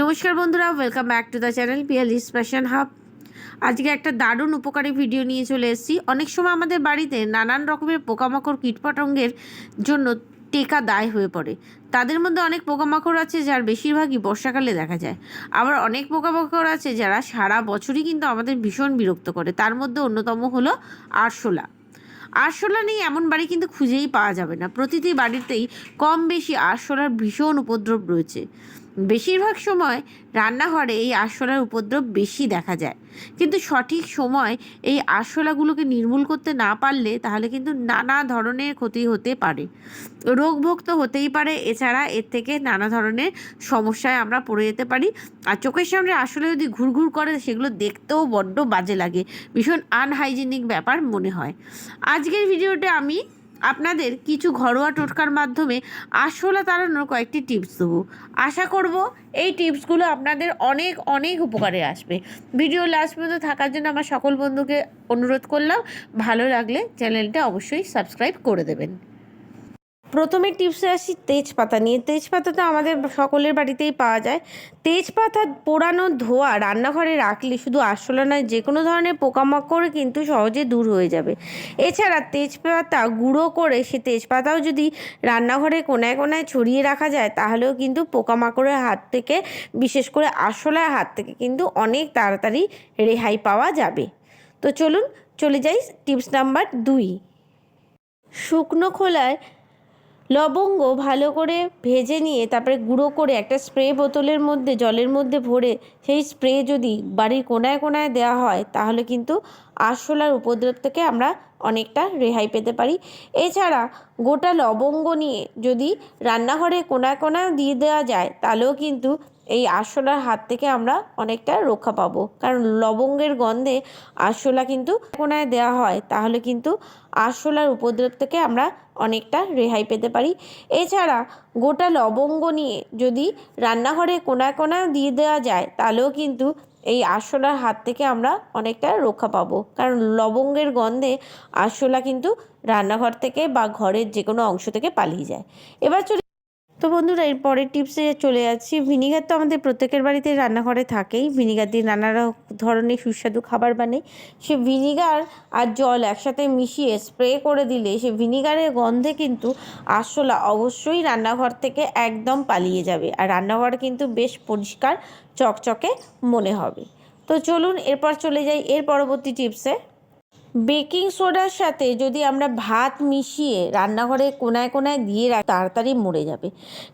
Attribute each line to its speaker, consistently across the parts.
Speaker 1: নমস্কার বন্ধুরা welcome back to the channel Piyali's fashion hub আজকে একটা দারুণ উপকারী ভিডিও নিয়ে চলে এসেছি। অনেক সময় আমাদের বাড়িতে নানান রকমের পোকামাকড়, কীটপতঙ্গের জন্য টেকা দায় হয়ে পড়ে। তাদের মধ্যে অনেক পোকামাকড় আছে, যার বেশিরভাগই বর্ষাকালে দেখা যায়। আবার অনেক পোকামাকড় আছে, যারা সারা বছরই কিন্তু আমাদের ভীষণ বিরক্ত করে। তার মধ্যে অন্যতম হলো আরশোলা। আরশোলা নেই এমন বাড়ি কিন্তু খুঁজেই পাওয়া যাবে না। প্রতিটি বাড়িতেই কম বেশি আরশোলার ভীষণ উপদ্রব রয়েছে। বেশিরভাগ সময় রান্নাঘরে এই আরশোলার উপদ্রব বেশি দেখা যায়। কিন্তু সঠিক সময় এই আরশোলাগুলোকে নির্মূল করতে না পারলে তাহলে কিন্তু নানা ধরনের ক্ষতি হতে পারে। রোগভোগ তো হতেই পারে, এছাড়া এর থেকে নানা ধরনের সমস্যায় আমরা পড়ে যেতে পারি। আর চোখের সামনে আসলে যদি ঘুরঘুর করে, সেগুলো দেখতেও বড্ড বাজে লাগে। ভীষণ আনহাইজেনিক ব্যাপার মনে হয়। আজকের ভিডিওতে আমি আপনাদের কিছু ঘরোয়া টোটকার মাধ্যমে আসলে তাড়ানোর কয়েকটি টিপস দেবো। আশা করব এই টিপসগুলো আপনাদের অনেক অনেক উপকারে আসবে। ভিডিও লাস্ট পর্যন্ত থাকার জন্য আমার সকল বন্ধুকে অনুরোধ করলাম, ভালো লাগলে চ্যানেলটা অবশ্যই সাবস্ক্রাইব করে দেবেন। প্রথমে টিপসে আসি তেজপাতা নিয়ে। তেজপাতা তো আমাদের সকলের বাড়িতেই পাওয়া যায়। তেজপাতা পোড়ানো ধোয়া রান্নাঘরে রাখলে শুধু আরশোলা নয় যে কোনো ধরনের পোকামাকড় কিন্তু সহজে দূর হয়ে যাবে। এছাড়া তেজপাতা গুঁড়ো করে সে তেজপাতাও যদি রান্নাঘরে কোনায় কোনায় ছড়িয়ে রাখা যায়, তাহলেও কিন্তু পোকামাকড়ের হাত থেকে, বিশেষ করে আরশোলার হাত থেকে কিন্তু অনেক তাড়াতাড়ি রেহাই পাওয়া যাবে। তো চলুন, চলে যাই টিপস নাম্বার দুই। শুকনো খোলায় লবঙ্গ ভালো করে ভেজে নিয়ে তারপরে গুঁড়ো করে একটা স্প্রে বোতলের মধ্যে, জলের মধ্যে ভরে সেই স্প্রে যদি বাড়ির কোনায় কোনায় দেওয়া হয়, তাহলে কিন্তু আরশোলার উপদ্রব থেকে আমরা অনেকটা রেহাই পেতে পারি। এছাড়া গোটা লবঙ্গ নিয়ে যদি রান্নাঘরে কোনায় কোনায় দিয়ে দেওয়া যায়, তাহলেও কিন্তু এই আরশোলার হাত থেকে আমরা অনেকটা রক্ষা পাবো। কারণ লবঙ্গের গন্ধে আরশোলা কিন্তু কোনায় দেওয়া হয়, তাহলে কিন্তু আরশোলার উপদ্রব থেকে আমরা অনেকটা রেহাই পেতে পারি। এছাড়া গোটা লবঙ্গ নিয়ে যদি রান্নাঘরে কোনায় কোনায় দিয়ে দেওয়া যায়, তাহলেও কিন্তু এই আরশোলার হাত থেকে আমরা অনেকটা রক্ষা পাবো। কারণ লবঙ্গের গন্ধে আরশোলা কিন্তু রান্নাঘর থেকে বা ঘরের যে কোনো অংশ থেকে পালিয়ে যায়। এবার চলে তো বন্ধুরা এর পরের টিপসে চলে যাচ্ছি। ভিনিগার তো আমাদের প্রত্যেকের বাড়িতে রান্নাঘরে থাকেই। ভিনিগার দিয়ে নানা ধরনের সুস্বাদু খাবার বানাই। সে ভিনিগার আর জল একসাথে মিশিয়ে স্প্রে করে দিলে সে ভিনিগারের গন্ধে কিন্তু আরশোলা অবশ্যই রান্নাঘর থেকে একদম পালিয়ে যাবে। আর রান্নাঘর কিন্তু বেশ পরিষ্কার, চকচকে মনে হবে। তো চলুন, এরপর চলে যাই এর পরবর্তী টিপসে। বেকিং সোডার সাথে যদি আমরা ভাত মিশিয়ে রান্নাঘরে কোনায় কোনায় দিয়ে রাখি, তাড়াতাড়ি মরে যাবে।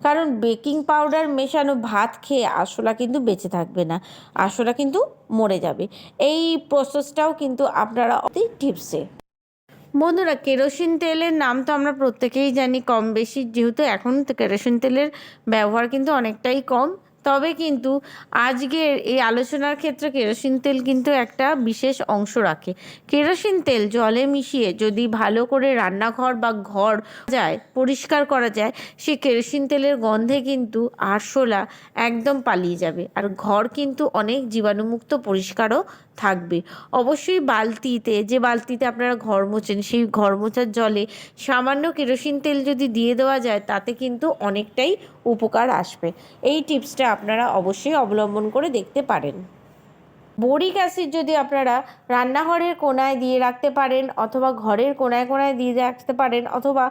Speaker 1: কারণ বেকিং পাউডার মেশানো ভাত খেয়ে আরশোলা কিন্তু বেঁচে থাকবে না, আরশোলা কিন্তু মরে যাবে। এই প্রসেসটাও কিন্তু আপনারা অতি টিপসে বন্ধুরা, কেরোসিন তেলের নাম তো আমরা প্রত্যেকেই জানি কম বেশি, যেহেতু এখন কেরোসিন তেলের ব্যবহার কিন্তু অনেকটাই কম। তবে কিন্তু আজকের এই আলোচনার ক্ষেত্রে কেরোসিন তেল কিন্তু একটা বিশেষ অংশ রাখে। কেরোসিন তেল জলে মিশিয়ে যদি ভালো করে রান্নাঘর বা ঘর যায়, পরিষ্কার করা যায়, সে কেরোসিন তেলের গন্ধে কিন্তু আরশোলা একদম পালিয়ে যাবে। আর ঘর কিন্তু অনেক জীবাণুমুক্ত, পরিষ্কারও থাকবে। অবশ্যই বালতিতে, যে বালতিতে আপনারা ঘর মোছেন, সেই ঘর মোছার জলে সামান্য কেরোসিন তেল যদি দিয়ে দেওয়া যায়, তাতে কিন্তু অনেকটাই উপকার আসবে। এই টিপসটা আপনারা অবশ্যই অবলম্বন করে দেখতে পারেন। বোরিক অ্যাসিড যদি আপনারা রান্নাঘরের কোনায় দিয়ে রাখতে পারেন অথবা ঘরের কোনায় কোনায় দিয়ে রাখতে পারেন অথবা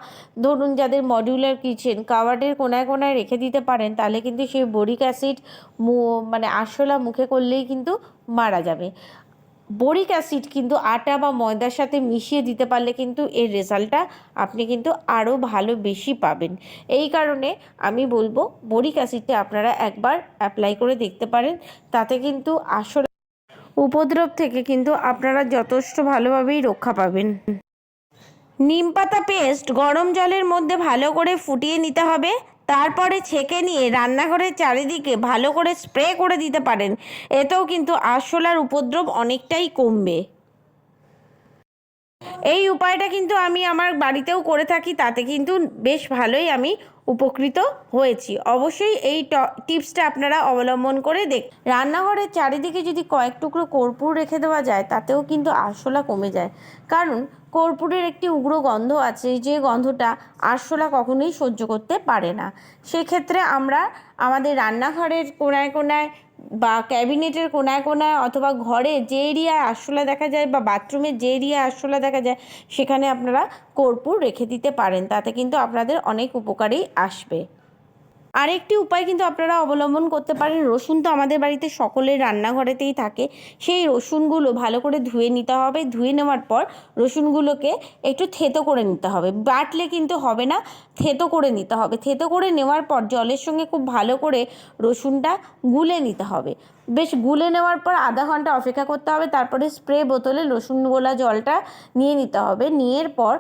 Speaker 1: ধরুন যাদের মডিউলার কিচেন কাওয়ার্ডের কোনায় কোনায় রেখে দিতে পারেন, তাহলে কিন্তু সেই বোরিক অ্যাসিড মানে আরশোলা মুখে করলেই কিন্তু মারা যাবে। বোরিক অ্যাসিড কিন্তু আটা বা ময়দার সাথে মিশিয়ে দিতে পারলে কিন্তু এর রেজাল্টটা আপনি কিন্তু আরও ভালো বেশি পাবেন। এই কারণে আমি বলব বোরিক অ্যাসিডটা আপনারা একবার অ্যাপ্লাই করে দেখতে পারেন, তাতে কিন্তু আসলে উপদ্রব থেকে কিন্তু আপনারা যথেষ্ট ভালোভাবেই রক্ষা পাবেন। নিম পাতা পেস্ট গরম জলের মধ্যে ভালো করে ফুটিয়ে নিতে হবে। তারপরে ছেঁকে নিয়ে রান্নাঘরের চারিদিকে ভালো করে স্প্রে করে দিতে পারেন। এতেও কিন্তু আরশোলার উপদ্রব অনেকটাই কমবে। এই উপায়টা কিন্তু আমি আমার বাড়িতেও করে থাকি, তাতে কিন্তু বেশ ভালোই আমি উপকৃত হয়েছি। অবশ্যই এই টিপসটা আপনারা অবলম্বন করে দেখ, রান্নাঘরের চারিদিকে যদি কয়েক টুকরো কর্পূর রেখে দেওয়া যায়, তাতেও কিন্তু আরশোলা কমে যায়। কারণ কর্পূরের একটি উগ্র গন্ধ আছে, যে গন্ধটা আরশোলা কখনোই সহ্য করতে পারে না। সেক্ষেত্রে আমরা আমাদের রান্নাঘরের কোনায় কোনায় বা ক্যাবিনেটের কোনায় কোনায় অথবা ঘরে যে এরিয়ায় আরশোলা দেখা যায় বা বাথরুমে যে এরিয়ায় আরশোলা দেখা যায়, সেখানে আপনারা কর্পূর রেখে দিতে পারেন। তাতে কিন্তু আপনাদের অনেক উপকারেই আসবে। আরেকটি উপায় কিন্তু আপনারা অবলম্বন করতে পারেন, রসুন তো আমাদের বাড়িতে সকলের রান্নাঘরেতেই থাকে। সেই রসুনগুলো ভালো করে ধুয়ে নিতে হবে। ধুয়ে নেওয়ার পর রসুনগুলোকে একটু থেতো করে নিতে হবে। বাটলে কিন্তু হবে না, থেতো করে নিতে হবে। থেতো করে নেওয়ার পর জলের সঙ্গে খুব ভালো করে রসুনটা গুলে নিতে হবে। বেশ গুলে নেওয়ার পর আধা ঘণ্টা অপেক্ষা করতে হবে। তারপরে স্প্রে বোতলে রসুন গোলা জলটা নিয়ে নিতে হবে। নিয়ের পর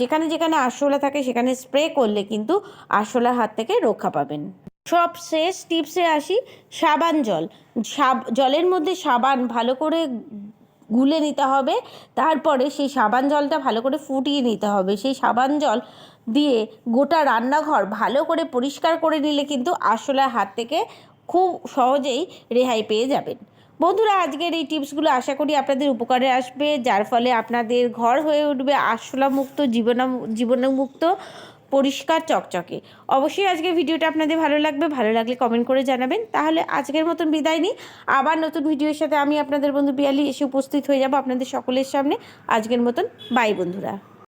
Speaker 1: যেখানে যেখানে আরশোলা থাকে সেখানে স্প্রে করলে কিন্তু আরশোলার হাত থেকে রক্ষা পাবেন। সব শেষ টিপসে আসি, সাবান জল। সাব, জলের মধ্যে সাবান ভালো করে গুলে নিতে হবে। তারপরে সেই সাবান জলটা ভালো করে ফুটিয়ে নিতে হবে। সেই সাবান জল দিয়ে গোটা রান্নাঘর ভালো করে পরিষ্কার করে নিলে কিন্তু আরশোলার হাত থেকে খুব সহজেই রেহাই পেয়ে যাবেন। বন্ধুরা, আজকের এই টিপসগুলো আশা করি আপনাদের উপকারে আসবে, যার ফলে আপনাদের ঘর হয়ে উঠবে আরশোলা মুক্ত জীবনা জীবনমুক্ত, পরিষ্কার চকচকে। অবশ্যই আজকের ভিডিওটা আপনাদের ভালো লাগবে, ভালো লাগলে কমেন্ট করে জানাবেন। তাহলে আজকের মতন বিদায় নিই। আবার নতুন ভিডিওর সাথে আমি আপনাদের বন্ধু পিয়ালি এসে উপস্থিত হয়ে যাব আপনাদের সকলের সামনে। আজকের মতন বাই বন্ধুরা।